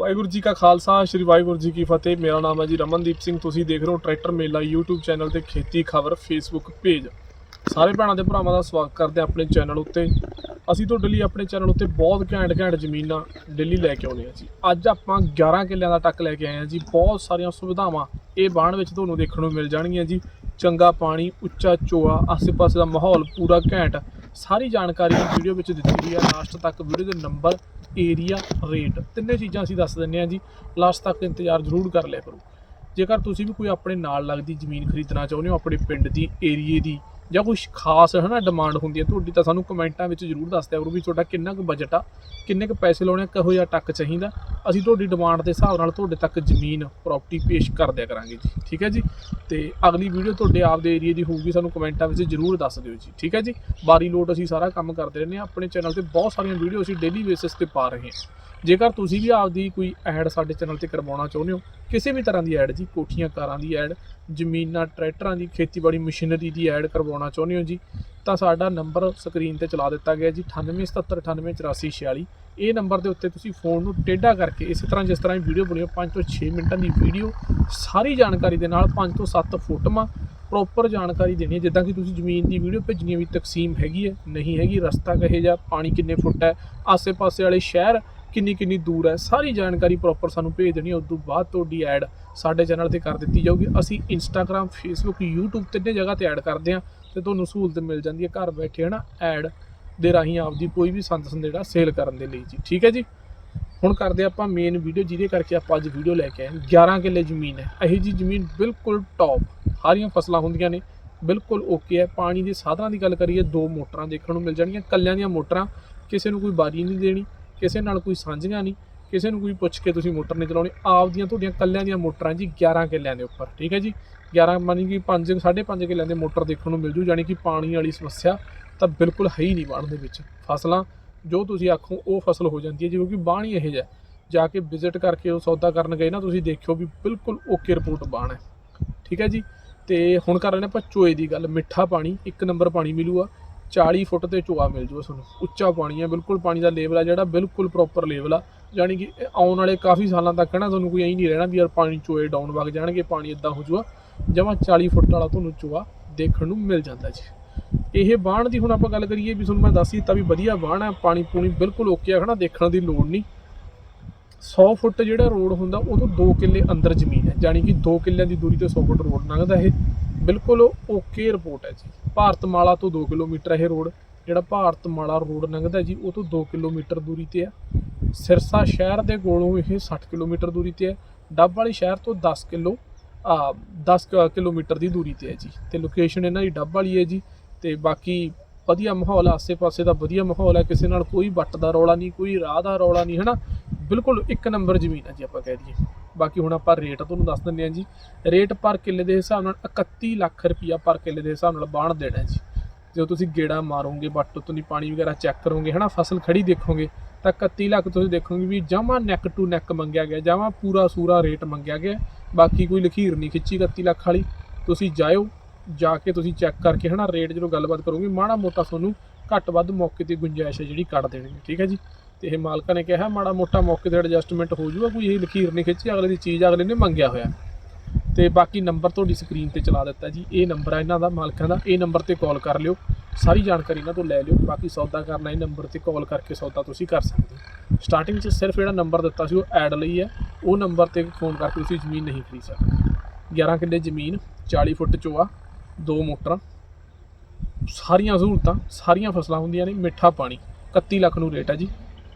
ਵਾਹਿਗੁਰੂ ਜੀ ਕਾ ਖਾਲਸਾ, ਸ੍ਰੀ ਵਾਹਿਗੁਰੂ ਜੀ ਕੀ ਫਤਿਹ। ਮੇਰਾ ਨਾਮ ਹੈ ਜੀ ਰਮਨਦੀਪ ਸਿੰਘ। ਤੁਸੀਂ ਦੇਖ ਰਹੇ ਹੋ ਟਰੈਕਟਰ ਮੇਲਾ YouTube ਚੈਨਲ ਤੇ ਖੇਤੀ ਖਬਰ, Facebook ਪੇਜ। ਸਾਰੇ ਭੈਣਾਂ ਤੇ ਭਰਾਵਾਂ ਦਾ ਸਵਾਗਤ ਕਰਦੇ ਹਾਂ ਆਪਣੇ ਚੈਨਲ ਉੱਤੇ। ਅਸੀਂ ਤੁਹਾਡੇ ਲਈ ਆਪਣੇ ਚੈਨਲ ਉੱਤੇ ਬਹੁਤ ਘੈਂਟ ਘੈਂਟ ਜ਼ਮੀਨਾਂ ਡੇਲੀ ਲੈ ਕੇ ਆਉਂਦੇ ਹਾਂ ਜੀ। ਅੱਜ ਆਪਾਂ 11 ਕਿੱਲਿਆਂ ਦਾ ਟੱਕ ਲੈ ਕੇ ਆਏ ਹਾਂ ਜੀ। ਬਹੁਤ ਸਾਰੀਆਂ ਸੁਵਿਧਾਵਾਂ ਇਹ ਬਾਣ ਵਿੱਚ ਤੁਹਾਨੂੰ ਦੇਖਣ ਨੂੰ ਮਿਲ ਜਾਣਗੀਆਂ ਜੀ। ਚੰਗਾ ਪਾਣੀ, ਉੱਚਾ ਚੋਆ, ਆਸ-ਪਾਸੇ ਦਾ ਮਾਹੌਲ ਪੂਰਾ ਘੈਂਟ। ਸਾਰੀ ਜਾਣਕਾਰੀ ਵੀਡੀਓ ਵਿੱਚ ਦਿੱਤੀ ਗਈ ਹੈ। ਲਾਸਟ ਤੱਕ ਵੀਡੀਓ ਦੇ ਨੰਬਰ, ਏਰੀਆ, ਰੇਟ ਤਿੰਨੇ ਚੀਜ਼ਾਂ ਅਸੀਂ ਦੱਸ ਦਿੰਨੇ ਹਾਂ ਜੀ। ਲਾਸਟ ਤੱਕ ਇੰਤਜ਼ਾਰ ਜ਼ਰੂਰ ਕਰ ਲਿਆ ਕਰੋ। ਜੇਕਰ ਤੁਸੀਂ ਵੀ ਕੋਈ ਆਪਣੇ ਨਾਲ ਲੱਗਦੀ ਜ਼ਮੀਨ ਖਰੀਦਣਾ ਚਾਹੁੰਦੇ ਹੋ, ਆਪਣੇ ਪਿੰਡ ਦੀ, ਏਰੀਏ ਦੀ ਜਾਂ ਕੋਈ ਖਾਸ ਹੈ ਨਾ ਡਿਮਾਂਡ ਹੁੰਦੀ ਹੈ, ਤੁਹਾਡੀ ਤਾਂ ਸਾਨੂੰ ਕਮੈਂਟਾਂ ਵਿੱਚ ਜ਼ਰੂਰ ਦੱਸ ਦਿਆ ਕਰੋ ਵੀ ਤੁਹਾਡਾ ਕਿੰਨਾ ਕੁ ਬਜਟ ਆ, ਕਿੰਨੇ ਕੁ ਪੈਸੇ ਲਾਉਣੇ ਕਿਹੋ ਜਿਹਾ ਟੱਕ ਚਾਹੀਦਾ। ਅਸੀਂ ਤੁਹਾਡੀ ਡਿਮਾਂਡ ਦੇ ਹਿਸਾਬ ਨਾਲ ਤੁਹਾਡੇ ਤੱਕ ਜ਼ਮੀਨ ਪ੍ਰਾਪਰਟੀ ਪੇਸ਼ ਕਰ ਦਿਆ ਕਰਾਂਗੇ ਜੀ, ਠੀਕ ਹੈ ਜੀ? ਤੇ ਅਗਲੀ ਵੀਡੀਓ ਤੁਹਾਡੇ ਆਪਦੇ ਏਰੀਆ ਦੀ ਹੋਊਗੀ, ਸਾਨੂੰ ਕਮੈਂਟਾਂ ਵਿੱਚ ਜ਼ਰੂਰ ਦੱਸ ਦਿਓ ਜੀ, ਠੀਕ ਹੈ ਜੀ? ਬਾਰੀ ਲੋਟ ਅਸੀਂ ਸਾਰਾ ਕੰਮ ਕਰਦੇ ਰਹਿੰਦੇ ਹਾਂ, ਆਪਣੇ ਚੈਨਲ ਤੇ ਬਹੁਤ ਸਾਰੀਆਂ ਵੀਡੀਓ ਅਸੀਂ ਡੇਲੀ ਬੇਸਿਸ ਤੇ ਪਾ ਰਹੇ ਹਾਂ। ਜੇਕਰ ਤੁਸੀਂ ਵੀ ਆਪਦੀ ਕੋਈ ਐਡ ਸਾਡੇ ਚੈਨਲ ਤੇ ਕਰਵਾਉਣਾ ਚਾਹੁੰਦੇ ਹੋ, ਕਿਸੇ ਵੀ ਤਰ੍ਹਾਂ ਦੀ ਐਡ ਜੀ, ਕੋਠੀਆਂ, ਕਾਰਾਂ ਦੀ ਐਡ ਜ਼ਮੀਨਾਂ, ਟਰੈਕਟਰਾਂ ਦੀ ਖੇਤੀਬਾੜੀ ਮਸ਼ੀਨਰੀ ਦੀ ਐਡ ਕਰਵਾਉਣਾ ਚਾਹੁੰਦੇ ਹੋ ਜੀ, ਤਾਂ ਸਾਡਾ ਨੰਬਰ ਸਕਰੀਨ ਤੇ ਚਲਾ ਦਿੱਤਾ ਗਿਆ ਜੀ 9877988446 ਇਹ ਨੰਬਰ ਦੇ ਉੱਤੇ ਤੁਸੀਂ ਫੋਨ ਨੂੰ ਟੇਢਾ ਕਰਕੇ ਇਸੇ ਤਰ੍ਹਾਂ ਜਿਸ ਤਰ੍ਹਾਂ ਇਹ ਵੀਡੀਓ ਬਣੀ 5 ਤੋਂ 6 ਮਿੰਟਾਂ ਦੀ ਵੀਡੀਓ ਸਾਰੀ ਜਾਣਕਾਰੀ ਦੇ ਨਾਲ 5 ਤੋਂ 7 ਫੋਟੋਆਂ ਪ੍ਰੋਪਰ ਜਾਣਕਾਰੀ ਦੇਣੀ ਹੈ। ਜਿੱਦਾਂ ਕਿ ਤੁਸੀਂ ਜ਼ਮੀਨ ਦੀ ਵੀਡੀਓ ਭੇਜਣੀ ਹੈ ਵੀ ਤਕਸੀਮ ਹੈਗੀ ਹੈ, ਨਹੀਂ ਹੈਗੀ, ਰਸਤਾ ਕਹੇ ਜਾਂ ਪਾਣੀ ਕਿੰਨੇ ਫੁੱਟ ਹੈ, ਆਸੇ-ਪਾਸੇ ਵਾਲੇ ਸ਼ਹਿਰ ਕਿੰਨੀ ਕਿੰਨੀ ਦੂਰ ਹੈ, ਸਾਰੀ ਜਾਣਕਾਰੀ ਪ੍ਰੋਪਰ ਸਾਨੂੰ ਭੇਜ ਦੇਣੀ ਹੈ, ਉਸ ਤੋਂ ਬਾਅਦ ਤੁਹਾਡੀ ਐਡ ਸਾਡੇ ਚੈਨਲ ਤੇ ਕਰ ਦਿੱਤੀ ਜਾਊਗੀ। ਅਸੀਂ ਇੰਸਟਾਗ੍ਰam ਫੇਸਬੁੱਕ YouTube ਤਿੰਨੇ ਜਗ੍ਹਾ ਤੇ ਐਡ ਕਰਦੇ ਹਾਂ ਤੇ ਤੁਹਾਨੂੰ ਸਹੂਲਤ ਮਿਲ ਜਾਂਦੀ ਹੈ ਘਰ ਬੈਠੇ, ਹਨਾ ਐਡ ਦੇ ਰਾਹੀਂ ਆਪਦੀ ਕੋਈ ਵੀ ਸੰਦ ਸੰਦੇੜਾ ਸੇਲ ਕਰਨ ਦੇ ਲਈ ਜੀ। ਠੀਕ ਹੈ ਜੀ? ਹੁਣ ਕਰਦੇ ਆਪਾਂ ਮੇਨ ਵੀਡੀਓ ਜਿਹਦੇ ਕਰਕੇ ਆਪਾਂ ਅੱਜ ਵੀਡੀਓ ਲੈ ਕੇ ਆਏ ਹਾਂ। 11 ਕਿੱਲੇ ਜ਼ਮੀਨ ਹੈ। ਇਹ ਜੀ ਜ਼ਮੀਨ ਬਿਲਕੁਲ ਟੌਪ ਸਾਰੀਆਂ ਫਸਲਾਂ ਹੁੰਦੀਆਂ ਨੇ, ਬਿਲਕੁਲ ਓਕੇ ਹੈ। ਪਾਣੀ ਦੇ ਸਾਧਨਾਂ ਦੀ ਗੱਲ ਕਰੀਏ, ਦੋ ਮੋਟਰਾਂ ਦੇਖਣ ਨੂੰ ਮਿਲ ਜਾਣਗੀਆਂ ਕੱਲਿਆਂ ਦੀਆਂ ਮੋਟਰਾਂ ਕਿਸੇ ਨੂੰ ਕੋਈ ਬਾਰੀ ਨਹੀਂ ਦੇਣੀ। ਕਿਸੇ ਨਾਲ ਕੋਈ ਸਾਂਝੀਆਂ ਨਹੀਂ, ਕਿਸੇ ਨੂੰ ਕੋਈ ਪੁੱਛ ਕੇ ਤੁਸੀਂ ਮੋਟਰ ਨਹੀਂ ਚਲਾਉਣੀ, ਆਪਦੀਆਂ ਤੁਹਾਡੀਆਂ ਕੱਲਿਆਂ ਦੀਆਂ ਮੋਟਰਾਂ ਜੀ 11 ਕਿੱਲਿਆਂ ਦੇ ਉੱਪਰ, ਠੀਕ ਹੈ ਜੀ? 11 ਮਾਨੀ ਕਿ 5 5.5 ਕਿੱਲਿਆਂ ਦੇ ਮੋਟਰ ਦੇਖਣ ਨੂੰ ਮਿਲ ਜੂ, ਯਾਨੀ ਕਿ ਪਾਣੀ ਵਾਲੀ ਸਮੱਸਿਆ ਤਾਂ ਬਿਲਕੁਲ ਹੈ ਹੀ ਨਹੀਂ ਬਾਣ ਦੇ ਵਿੱਚ। ਫਸਲਾਂ, ਜੋ ਤੁਸੀਂ ਆਖੋ, ਉਹ ਫਸਲ ਹੋ ਜਾਂਦੀ ਹੈ, ਜਿਵੇਂ ਕਿ ਬਾਣ ਹੀ ਇਹ ਜਿਹਾ ਜਾ ਕੇ ਵਿਜ਼ਿਟ ਕਰਕੇ ਉਹ ਸੌਦਾ ਕਰਨ ਗਏ ਨਾ, ਤੁਸੀਂ ਦੇਖਿਓ ਵੀ ਬਿਲਕੁਲ ਓਕੇ ਰਿਪੋਰਟ ਬਾਣ ਹੈ। ਠੀਕ ਹੈ ਜੀ? ਤੇ ਹੁਣ ਕਰ ਰਹੇ ਨੇ ਆਪਾਂ ਚੋਏ ਦੀ ਗੱਲ, ਮਿੱਠਾ ਪਾਣੀ, ਇੱਕ ਨੰਬਰ ਪਾਣੀ ਮਿਲੂਗਾ। 40 ਫੁੱਟ ਤੇ ਚੋਆ ਮਿਲ ਜੂਗਾ ਤੁਹਾਨੂੰ। ਉੱਚਾ ਪਾਣੀ ਹੈ, ਬਿਲਕੁਲ ਪਾਣੀ ਦਾ ਲੈਵਲ ਆ ਜਿਹੜਾ, ਬਿਲਕੁਲ ਪ੍ਰੋਪਰ ਲੈਵਲ ਆ। ਯਾਨੀ ਕਿ ਆਉਣ ਵਾਲੇ ਕਾਫੀ ਸਾਲਾਂ ਤੱਕ ਨਾ ਤੁਹਾਨੂੰ ਕੋਈ ਐਂ ਨਹੀਂ ਰਹਿਣਾ ਵੀ ਯਾਰ ਪਾਣੀ ਚੋਏ ਡਾਊਨ ਵਗ ਜਾਣਗੇ, ਪਾਣੀ ਇਦਾਂ ਹੋ ਜੂਗਾ। ਜਮਾਂ 40 ਫੁੱਟ ਵਾਲਾ ਤੁਹਾਨੂੰ ਚੋਆ ਦੇਖਣ ਨੂੰ ਮਿਲ ਜਾਂਦਾ ਜੀ। ਇਹ ਬਾਣ ਦੀ ਹੁਣ ਆਪਾਂ ਗੱਲ ਕਰੀਏ ਵੀ ਤੁਹਾਨੂੰ ਮੈਂ ਦੱਸ ਹੀ ਦਿੱਤਾ ਵੀ ਵਧੀਆ ਬਾਣ ਹੈ ਪਾਣੀ ਪੂਣੀ ਬਿਲਕੁਲ ਓਕੇ ਆ ਖਣਾ ਦੇਖਣ ਦੀ ਲੋੜ ਨਹੀਂ। 100 ਫੁੱਟ ਜਿਹੜਾ ਰੋਡ ਹੁੰਦਾ ਉਹ ਤੋਂ 2 ਕਿੱਲੇ ਅੰਦਰ ਜ਼ਮੀਨ ਹੈ। ਯਾਨੀ ਕਿ 2 ਕਿੱਲਿਆਂ ਦੀ ਦੂਰੀ ਤੇ 100 ਫੁੱਟ ਰੋਡ ਲੰਘਦਾ ਇਹ। ਬਿਲਕੁਲ ਓਕੇ ਰਿਪੋਰਟ ਹੈ ਜੀ। ਭਾਰਤਮਾਲਾ ਤੋਂ 2 ਕਿਲੋਮੀਟਰ ਇਹ ਰੋਡ, ਜਿਹੜਾ ਭਾਰਤਮਾਲਾ ਰੋਡ ਲੰਘਦਾ ਜੀ, ਉਹ ਤੋਂ 2 ਕਿਲੋਮੀਟਰ ਦੂਰੀ ਤੇ ਹੈ ਸਿਰਸਾ ਸ਼ਹਿਰ ਦੇ ਕੋਲੋਂ ਇਹ 60 ਕਿਲੋਮੀਟਰ ਦੂਰੀ ਤੇ ਹੈ ਡੱਬ ਵਾਲੀ ਸ਼ਹਿਰ ਤੋਂ 10 ਕਿਲੋ, ਆ 10 ਕਿਲੋਮੀਟਰ ਦੀ ਦੂਰੀ ਤੇ ਹੈ ਜੀ। ਤੇ ਲੋਕੇਸ਼ਨ ਇਹਨਾਂ ਦੀ ਡੱਬ ਵਾਲੀ ਹੈ ਜੀ। ਤੇ ਬਾਕੀ ਵਧੀਆ ਮਾਹੌਲ ਆਸੇ-ਪਾਸੇ ਦਾ ਵਧੀਆ ਮਾਹੌਲ ਹੈ ਕਿਸੇ ਨਾਲ ਕੋਈ ਵੱਟ ਦਾ ਰੌਲਾ ਨਹੀਂ, ਕੋਈ ਰਾਹ ਦਾ ਰੌਲਾ ਨਹੀਂ, ਹਨਾ? ਬਿਲਕੁਲ ਇੱਕ ਨੰਬਰ ਜ਼ਮੀਨ ਹੈ ਜੀ ਆਪਾਂ ਕਹਿ ਦਈਏ। ਬਾਕੀ ਹੁਣ ਆਪਾਂ ਰੇਟ ਤੁਹਾਨੂੰ ਦੱਸ ਦਿੰਦੇ ਹਾਂ ਜੀ। ਰੇਟ ਪਰ ਕਿੱਲੇ ਦੇ ਹਿਸਾਬ ਨਾਲ 31 ਲੱਖ ਰੁਪਈਆ ਪਰ ਕਿੱਲੇ ਦੇ ਹਿਸਾਬ ਨਾਲ ਬਾਣ ਦੇਣਾ ਜੀ। ਜਦੋਂ ਤੁਸੀਂ ਗੇੜਾ ਮਾਰੋਗੇ, ਵੱਟ ਤੋਂ ਨਹੀਂ ਪਾਣੀ ਵਗੈਰਾ ਚੈੱਕ ਕਰੋਗੇ, ਹਨਾ, ਫਸਲ ਖੜੀ ਦੇਖੋਗੇ, ਤਾਂ 31 ਲੱਖ ਤੁਸੀਂ ਦੇਖੋਗੇ ਵੀ ਜਮਾ ਨੈਕ ਟੂ ਨੈਕ ਮੰਗਿਆ ਗਿਆ, ਜਮਾ ਪੂਰਾ ਸੂਰਾ ਰੇਟ ਮੰਗਿਆ ਗਿਆ। ਬਾਕੀ ਕੋਈ ਲਖੀਰ ਨਹੀਂ ਖਿੱਚੀ 31 ਲੱਖ ਵਾਲੀ। ਤੁਸੀਂ ਜਾਇਓ, ਜਾ ਕੇ ਤੁਸੀਂ ਚੈੱਕ ਕਰਕੇ, ਹਨਾ, ਰੇਟ ਜਦੋਂ ਗੱਲਬਾਤ ਕਰੋਗੇ, ਮਾੜਾ ਮੋਟਾ ਤੁਹਾਨੂੰ ਘੱਟ ਵੱਧ ਮੌਕੇ ਤੇ ਗੁੰਜਾਇਸ਼ ਹੈ ਜਿਹੜੀ ਕੱਢ ਦੇਣਗੇ ਠੀਕ ਹੈ ਜੀ? ਤੇ ਇਹ ਮਾਲਕਾਂ ਨੇ ਕਿਹਾ, ਮਾੜਾ ਮੋਟਾ ਮੌਕੇ ਤੇ ਐਡਜਸਟਮੈਂਟ ਹੋ ਜੂਗਾ ਕੋਈ ਇਹ ਲਖੀਰ ਨਹੀਂ ਖਿੱਚੀ, ਅਗਲੇ ਦੀ ਚੀਜ਼ ਅਗਲੇ ਨੇ ਮੰਗਿਆ ਹੋਇਆ। ਤੇ ਬਾਕੀ ਨੰਬਰ ਤੁਹਾਡੀ ਸਕਰੀਨ ਤੇ ਚਲਾ ਦਿੱਤਾ ਜੀ, ਇਹ ਨੰਬਰ ਹੈ ਇਹਨਾਂ ਦਾ, ਮਾਲਕਾਂ ਦਾ, ਇਹ ਨੰਬਰ ਤੇ ਕਾਲ ਕਰ ਲਿਓ, ਸਾਰੀ ਜਾਣਕਾਰੀ ਇਹਨਾਂ ਤੋਂ ਲੈ ਲਿਓ, ਬਾਕੀ ਸੌਦਾ ਕਰਨਾ ਇਹ ਨੰਬਰ ਤੇ ਕਾਲ ਕਰਕੇ ਸੌਦਾ ਤੁਸੀਂ ਕਰ ਸਕਦੇ ਹੋ। ਸਟਾਰਟਿੰਗ 'ਚ ਸਿਰਫ ਜਿਹੜਾ ਨੰਬਰ ਦਿੱਤਾ ਸੀ ਉਹ ਐਡ ਲਈ ਹੈ, ਉਹ ਨੰਬਰ ਤੇ ਫੋਨ ਕਰਕੇ ਤੁਸੀਂ ਜ਼ਮੀਨ ਨਹੀਂ ਖਰੀਦ ਸਕਦੇ। 11 ਕਿੱਲੇ ਜ਼ਮੀਨ 40 ਫੁੱਟ ਚੋਆ, ਦੋ ਮੋਟਰਾਂ, ਸਾਰੀਆਂ ਸਹੂਲਤਾਂ, ਸਾਰੀਆਂ ਫਸਲਾਂ ਹੁੰਦੀਆਂ ਨੇ, ਮਿੱਠਾ ਪਾਣੀ 31 ਲੱਖ ਨੂੰ ਰੇਟ ਹੈ ਜੀ।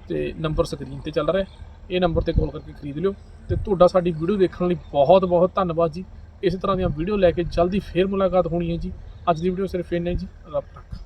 ਤੇ ਨੰਬਰ ਸਕਰੀਨ ਤੇ ਚੱਲ ਰਿਹਾ ਇਹ ਨੰਬਰ ਤੇ ਕਾਲ ਕਰਕੇ ਖਰੀਦ ਲਿਓ ਤੇ ਤੁਹਾਡਾ ਸਾਡੀ ਵੀਡੀਓ ਦੇਖਣ ਲਈ ਬਹੁਤ ਬਹੁਤ ਧੰਨਵਾਦ ਜੀ। ਇਸੇ ਤਰ੍ਹਾਂ ਦੀਆਂ ਵੀਡੀਓ ਲੈ ਕੇ ਜਲਦੀ ਫੇਰ ਮੁਲਾਕਾਤ ਹੋਣੀ ਹੈ ਜੀ। ਅੱਜ ਦੀ ਵੀਡੀਓ ਸਿਰਫ ਇੰਨਾ ਹੀ ਜੀ। ਰੱਬ ਤੱਕ